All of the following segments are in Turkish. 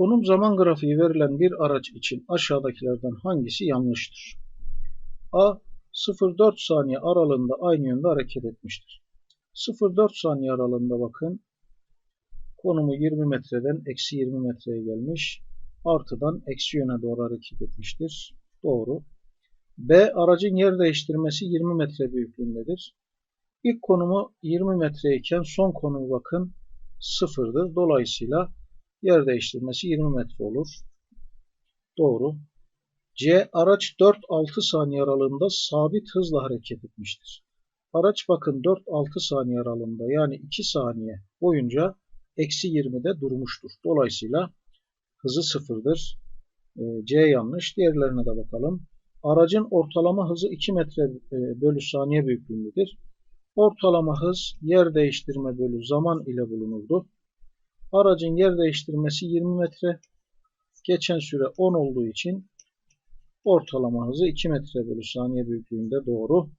Konum zaman grafiği verilen bir araç için aşağıdakilerden hangisi yanlıştır? A. 0-4 saniye aralığında aynı yönde hareket etmiştir. 0-4 saniye aralığında bakın. Konumu 20 metreden eksi 20 metreye gelmiş. Artıdan eksi yöne doğru hareket etmiştir. Doğru. B. Aracın yer değiştirmesi 20 metre büyüklüğündedir. İlk konumu 20 metreyken son konumu bakın sıfırdır. Dolayısıyla yer değiştirmesi 20 metre olur. Doğru. C. Araç 4-6 saniye aralığında sabit hızla hareket etmiştir. Araç bakın 4-6 saniye aralığında yani 2 saniye boyunca eksi 20'de durmuştur. Dolayısıyla hızı sıfırdır. E, C yanlış. Diğerlerine de bakalım. Aracın ortalama hızı 2 metre e, bölü saniye büyüklüğündedir. Ortalama hız yer değiştirme bölü zaman ile bulunurdu. Aracın yer değiştirmesi 20 metre. Geçen süre 10 olduğu için ortalama hızı 2 metre bölü saniye büyüklüğünde doğru.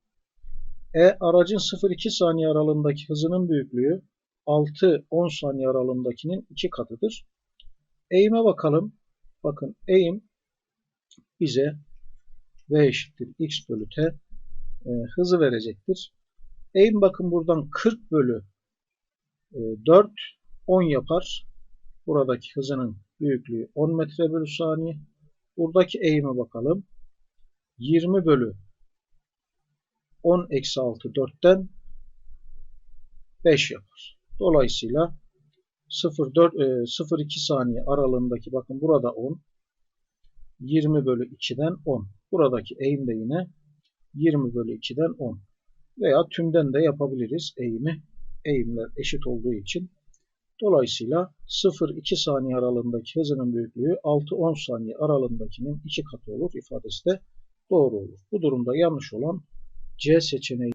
E aracın 0-2 saniye aralığındaki hızının büyüklüğü 6-10 saniye aralığındakinin 2 katıdır. Eğime bakalım. Bakın eğim bize v eşittir x bölü t e, hızı verecektir. Eğim bakın buradan 40 bölü e, 4 10 yapar. Buradaki hızının büyüklüğü 10 metre bölü saniye. Buradaki eğime bakalım. 20 bölü 10 eksi 6 4'ten 5 yapar. Dolayısıyla 0-2 saniye aralığındaki bakın burada 10 20 bölü 2'den 10. Buradaki eğim de yine 20 bölü 2'den 10. Veya tümden de yapabiliriz eğimi. Eğimler eşit olduğu için. Dolayısıyla 0-2 saniye aralığındaki hızının büyüklüğü 6-10 saniye aralığındakinin 2 katı olur ifadesi de doğru olur. Bu durumda yanlış olan C seçeneği.